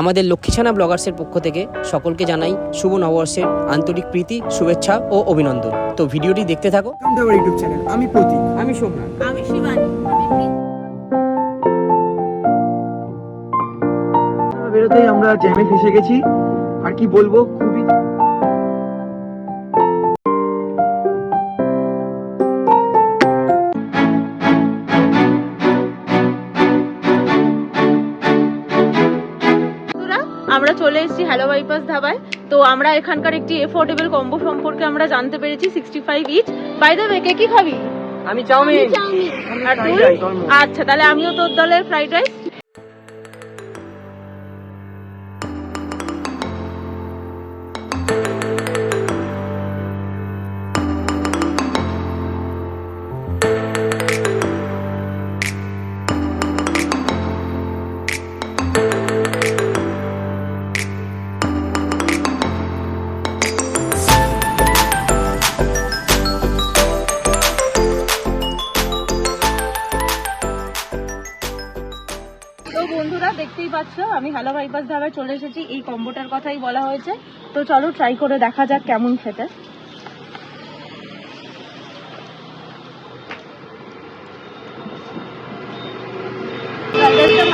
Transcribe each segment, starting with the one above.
আমাদের লক্ষ্মীছানা ব্লগার্সের পক্ষ থেকে সকলকে জানাই শুভ নববর্ষের আন্তরিক প্রীতি শুভেচ্ছা ও অভিনন্দন। তো ভিডিওটি দেখতে থাকো। ইউটিউব চ্যানেল আমি প্রতীক। আমি সোমনাথ আমি শিবানী। বেরোতেই আমরা জ্যামে ফেসে গেছি। আর কি বলব? খুবই আমরা চলে এসেছি হ্যালো বাইপাস ধাবায়। তো আমরা এখানকার একটি এফোর্ডেবল কম্বো সম্পর্কে আমরা জানতে পেরেছি sixty five each by the way কে কি খাবি? আমি চাউমিন. আচ্ছা তাহলে আমিও তোর দলের ফ্রাইড রাইস বন্ধুরা, দেখতেই পাচ্ছ, আমি হ্যালো বাইপাস ধাবায় চলে এসেছি। এই কম্বোটার কথাই বলা হয়েছে। তো চলো ট্রাই করে দেখা যাক কেমন খেতে।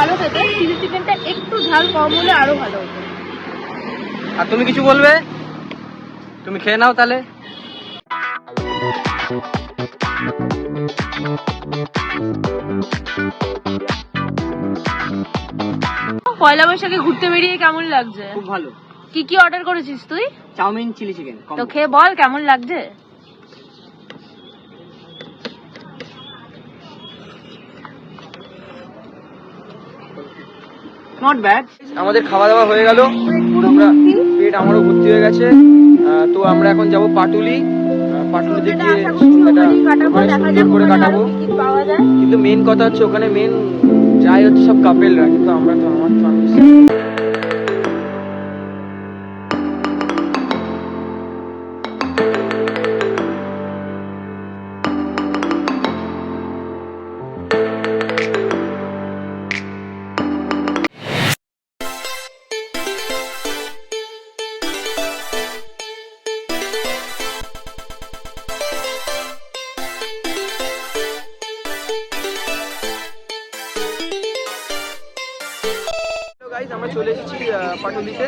ভালো খেতে। চিলি চিকেনটা একটু ঝাল কম হলে আরও ভালো হতো। আর তুমি কিছু বলবে? তুমি খেয়ে নাও তাহলে। পয়লা বৈশাখে ঘুরতে বেরিয়ে কেমন লাগছে? খুব ভালো। কি কি অর্ডার করেছিস তুই? চাউমিন চিলি চিকেন তো খেয়ে বল কেমন লাগছে? নট ব্যাড আমাদের খাওয়া দাওয়া হয়ে গেল। আমরা পেট আমারও ভর্তি হয়ে গেছে। তো আমরা এখন যাব পাটুলি। পাটুলিতে গিয়ে ওখানেই কাটাবো সুন্দর করে কাটাবো। কিন্তু মেন কথা হচ্ছে ওখানে মেন যাই হচ্ছে সব কাপেলরা কিন্তু আমরা তো আমার see. গাইজ আমরা চলে এসেছি পাটুলিতে।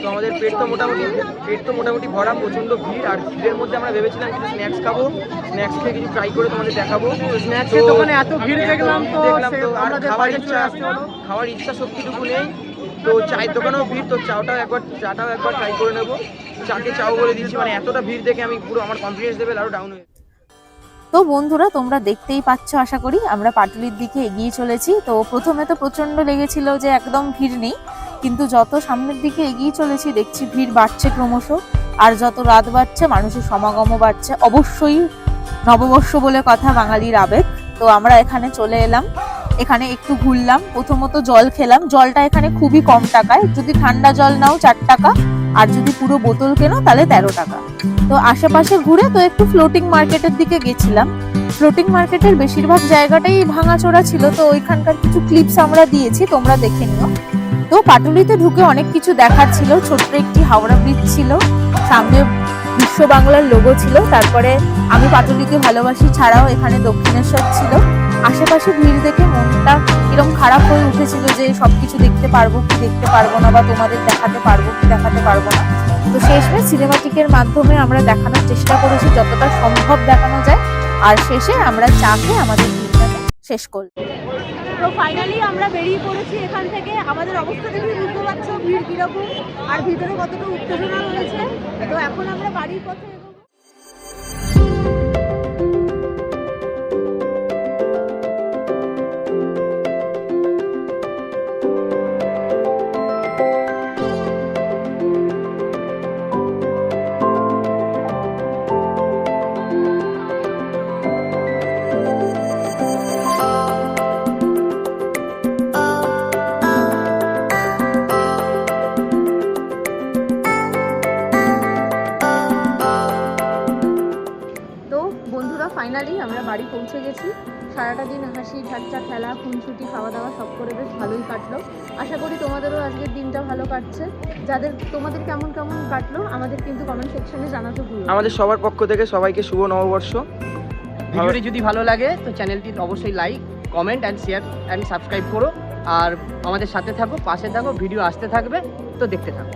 তো আমাদের পেট তো মোটামুটি পেট তো মোটামুটি ভরা প্রচণ্ড ভিড়। আর ভিড়ের মধ্যে আমরা ভেবেছিলাম কিছু স্ন্যাক্স খাব। স্ন্যাক্স খেয়ে কিছু ট্রাই করে তোমাদের দেখাবো। স্ন্যাক্সের দোকানে এত ভিড় দেখলাম তো আর খাওয়ার ইচ্ছা খাওয়ার ইচ্ছা সত্যিটুকু নেই। তো চায়ের দোকানেও ভিড় তো চাটাও একবার চাটাও একবার ট্রাই করে নেব। চাকে চাও বলে দিয়েছি মানে এতটা ভিড় দেখে আমি পুরো আমার কনফিডেন্স লেভেল আরও ডাউন হয়ে তো বন্ধুরা, তোমরা দেখতেই পাচ্ছ, আশা করি আমরা পাটুলির দিকে এগিয়ে চলেছি। তো প্রথমে তো প্রচণ্ড লেগেছিল যে একদম ভিড় নেই, কিন্তু যত সামনের দিকে এগিয়ে চলেছি, দেখছি ভিড় বাড়ছে ক্রমশ। আর যত রাত বাড়ছে, মানুষের সমাগমও বাড়ছে। অবশ্যই নববর্ষ বলে কথা, বাঙালির আবেগ। তো আমরা এখানে চলে এলাম। এখানে একটু ঘুরলাম। প্রথমত জল খেলাম। জলটা এখানে খুবই কম টাকায়। যদি ঠান্ডা জল নাও, চার টাকা। আর যদি পুরো বোতল কেনো, তাহলে তেরো টাকা। তো আশেপাশে ঘুরে তো একটু ফ্লোটিং মার্কেটের দিকে গেছিলাম। ফ্লোটিং মার্কেটের বেশিরভাগ জায়গাটাই ভাঙাচোরা ছিল, তো ওইখানকার কিছু ক্লিপস আমরা দিয়েছি, তোমরা দেখে নিও। তো পাটুলিতে ঢুকে অনেক কিছু দেখার ছিল, ছোট্ট একটি হাওড়া ব্রিজ ছিল, সামনে বিশ্ব বাংলার লোগো ছিল, তারপরে আমি পাটুলিকে ভালোবাসি ছাড়াও এখানে দক্ষিণেশ্বর ছিল। আশেপাশে ভিড় দেখে মনটা এরকম খারাপ হয়ে উঠেছিল যে সব কিছু দেখতে পারব কি দেখতে পারব না বা তোমাদের দেখাতে পারব কি দেখাতে পারব না। তো শেষমেশ সিনেমাটিকের মাধ্যমে আমরা দেখানোর চেষ্টা করেছি যতটা সম্ভব দেখানো যায়। আর শেষে আমরা চা খেয়ে আমাদের দিনটাকে শেষ করলাম তো ফাইনালি আমরা বেরিয়ে পড়েছি এখান থেকে। আমাদের অবস্থা দেখে বুঝতে পারছ, ভিড় কীরকম, আর ভিতরে কতটা উত্তেজনা রয়েছে। তো এখন আমরা বাড়ির পথে এগোবো। বাড়ি পৌঁছে গেছি। সারাটা দিন হাসি ঠাট্টা খেলা খুনছুটি খাওয়া দাওয়া সব করে বেশ ভালোই কাটলো। আশা করি তোমাদেরও আজকের দিনটা ভালো কাটছে। যাদের তোমাদের কেমন কেমন কাটলো আমাদের কিন্তু কমেন্ট সেকশনে জানাতে ভুলো আমাদের সবার পক্ষ থেকে সবাইকে শুভ নববর্ষ। ভিডিওটি যদি ভালো লাগে তো চ্যানেলটি অবশ্যই like comment and share and subscribe করো। আর আমাদের সাথে থাকো পাশে থাকো ভিডিও আসতে থাকবে তো দেখতে থাকো।